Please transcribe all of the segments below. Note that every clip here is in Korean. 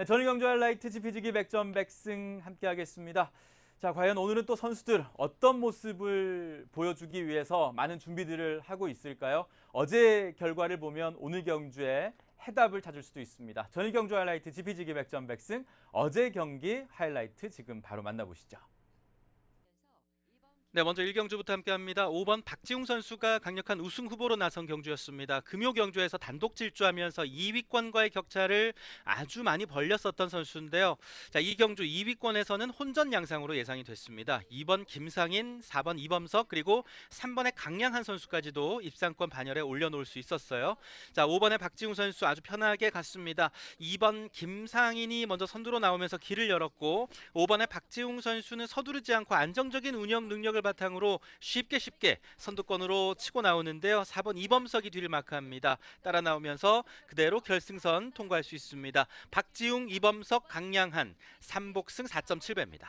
네, 저는 경주 하이라이트 지피지기 백점 백승 함께하겠습니다. 자, 과연 오늘은 또 선수들 어떤 모습을 보여주기 위해서 많은 준비들을 하고 있을까요? 어제 결과를 보면 오늘 경주에 해답을 찾을 수도 있습니다. 저는 경주 하이라이트 지피지기 백점 백승 어제 경기 하이라이트 지금 바로 만나보시죠. 네, 먼저 1경주부터 함께합니다. 5번 박지웅 선수가 강력한 우승 후보로 나선 경주였습니다. 금요 경주에서 단독 질주하면서 2위권과의 격차를 아주 많이 벌렸었던 선수인데요. 자, 이 경주 2위권에서는 혼전 양상으로 예상이 됐습니다. 2번 김상인, 4번 이범석 그리고 3번의 강량한 선수까지도 입상권 반열에 올려놓을 수 있었어요. 자, 5번의 박지웅 선수 아주 편하게 갔습니다. 2번 김상인이 먼저 선두로 나오면서 길을 열었고 5번의 박지웅 선수는 서두르지 않고 안정적인 운영 능력을 바탕으로 쉽게 쉽게 선두권으로 치고 나오는데요. 4번 이범석이 뒤를 마크합니다. 따라 나오면서 그대로 결승선 통과할 수 있습니다. 박지웅, 이범석, 강량한 3복승 4.7배입니다.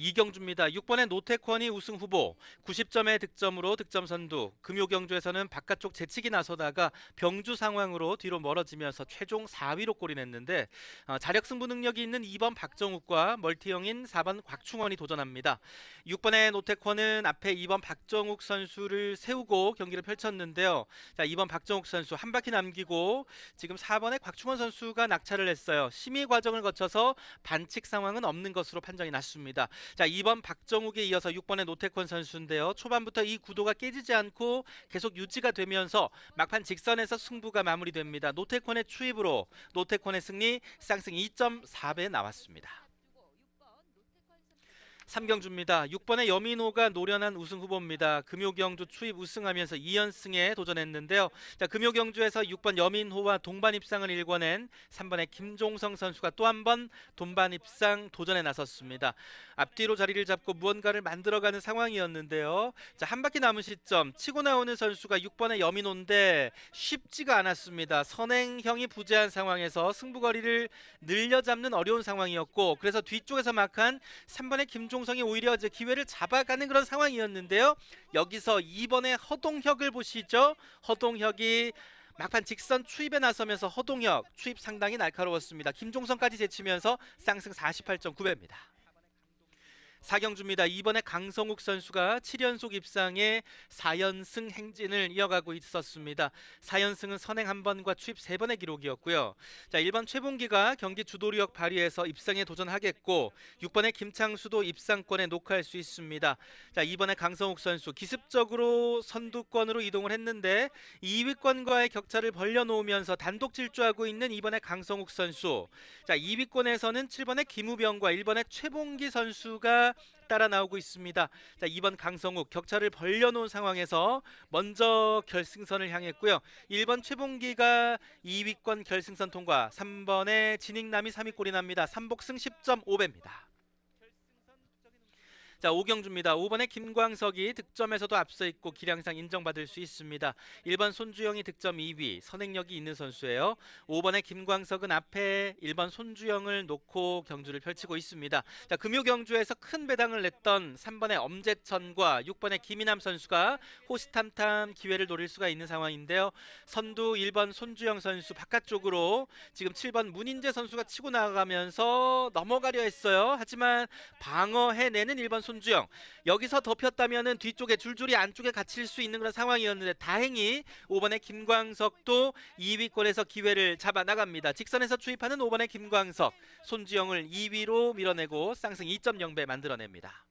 이경주입니다. 6번의 노태권이 우승 후보 90점의 득점으로 득점 선두 금요 경주에서는 바깥쪽 제치기 나서다가 병주 상황으로 뒤로 멀어지면서 최종 4위로 골인했는데 어, 자력 승부 능력이 있는 2번 박정욱과 멀티형인 4번 곽충원이 도전합니다. 6번의 노태권은 앞에 2번 박정욱 선수를 세우고 경기를 펼쳤는데요. 자, 2번 박정욱 선수 한 바퀴 남기고 지금 4번의 곽충원 선수가 낙차를 했어요. 심의 과정을 거쳐서 반칙 상황은 없는 것으로 판정이 났습니다. 자, 2번 박정욱에 이어서 6번의 노태권 선수인데요. 초반부터 이 구도가 깨지지 않고 계속 유지가 되면서 막판 직선에서 승부가 마무리됩니다. 노태권의 추입으로 노태권의 승리 쌍승 2.4배 나왔습니다. 3경주입니다. 6번의 여민호가 노련한 우승 후보입니다. 금요경주 추입 우승하면서 2연승에 도전했는데요. 자, 금요경주에서 6번 여민호와 동반 입상을 일궈낸 3번의 김종성 선수가 또 한 번 동반 입상 도전에 나섰습니다. 앞뒤로 자리를 잡고 무언가를 만들어가는 상황이었는데요. 자, 한 바퀴 남은 시점 치고 나오는 선수가 6번의 여민호인데 쉽지가 않았습니다. 선행형이 부재한 상황에서 승부거리를 늘려잡는 어려운 상황이었고 그래서 뒤쪽에서 막한 3번의 김종 성이 오히려 이제 기회를 잡아가는 그런 상황이었는데요. 여기서 2번의 허동혁을 보시죠. 허동혁이 막판 직선 추입에 나서면서 허동혁 추입 상당히 날카로웠습니다. 김종성까지 제치면서 쌍승 48.9배입니다. 사경주입니다. 이번에 강성욱 선수가 7연속 입상에 4연승 행진을 이어가고 있었습니다. 4연승은 선행 한 번과 추입 세 번의 기록이었고요. 자, 1번 최봉기가 경기 주도력 발휘해서 입상에 도전하겠고 6번의 김창수도 입상권에 녹화할 수 있습니다. 자, 이번에 강성욱 선수 기습적으로 선두권으로 이동을 했는데 2위권과의 격차를 벌려놓으면서 단독 질주하고 있는 이번에 강성욱 선수. 자, 2위권에서는 7번의 김우병과 1번의 최봉기 선수가 따라 나오고 있습니다. 자, 2번 강성욱 격차를 벌려놓은 상황에서 먼저 결승선을 향했고요. 1번 최봉기가 2위권 결승선 통과, 3번의 진익남이 3위골이 납니다. 3복승 10.5배입니다. 자, 오경주입니다. 5번의 김광석이 득점에서도 앞서 있고 기량상 인정받을 수 있습니다. 1번 손주영이 득점 2위, 선행력이 있는 선수예요. 5번의 김광석은 앞에 1번 손주영을 놓고 경주를 펼치고 있습니다. 자, 금요 경주에서 큰 배당을 냈던 3번의 엄재천과 6번의 김인남 선수가 호시탐탐 기회를 노릴 수가 있는 상황인데요. 선두 1번 손주영 선수 바깥쪽으로 지금 7번 문인재 선수가 치고 나가면서 넘어가려 했어요. 하지만 방어해내는 1번 손주영 여기서 덮였다면은 뒤쪽에 줄줄이 안쪽에 갇힐 수 있는 그런 상황이었는데 다행히 5번의 김광석도 2위권에서 기회를 잡아 나갑니다. 직선에서 추입하는 5번의 김광석 손주영을 2위로 밀어내고 쌍승 2.0배 만들어냅니다.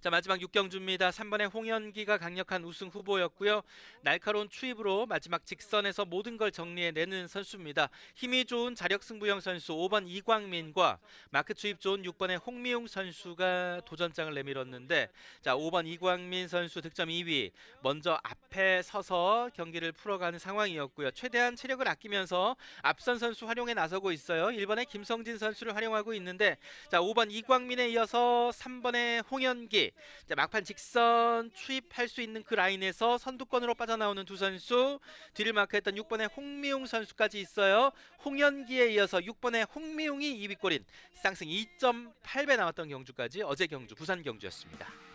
자 마지막 6경주입니다. 3번의 홍현기가 강력한 우승 후보였고요. 날카로운 추입으로 마지막 직선에서 모든 걸 정리해내는 선수입니다. 힘이 좋은 자력 승부형 선수 5번 이광민과 마크 추입 좋은 6번의 홍미용 선수가 도전장을 내밀었는데 자 5번 이광민 선수 득점 2위 먼저 앞에 서서 경기를 풀어가는 상황이었고요. 최대한 체력을 아끼면서 앞선 선수 활용에 나서고 있어요. 1번의 김성진 선수를 활용하고 있는데 자 5번 이광민에 이어서 3번의 홍현기 자, 막판 직선 추입할 수 있는 그 라인에서 선두권으로 빠져나오는 두 선수 뒤를 마크했던 6번의 홍미용 선수까지 있어요. 홍현기에 이어서 6번의 홍미용이 2위골인 쌍승 2.8배 나왔던 경주까지 어제 경주 부산 경주였습니다.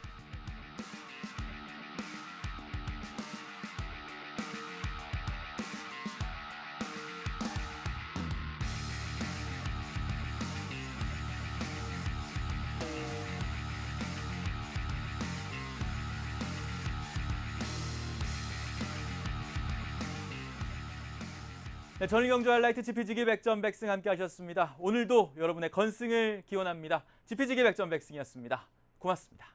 네, 저는 경주 하이라이트 지피지기 백전 백승 함께 하셨습니다. 오늘도 여러분의 건승을 기원합니다. 지피지기 백전 백승이었습니다. 고맙습니다.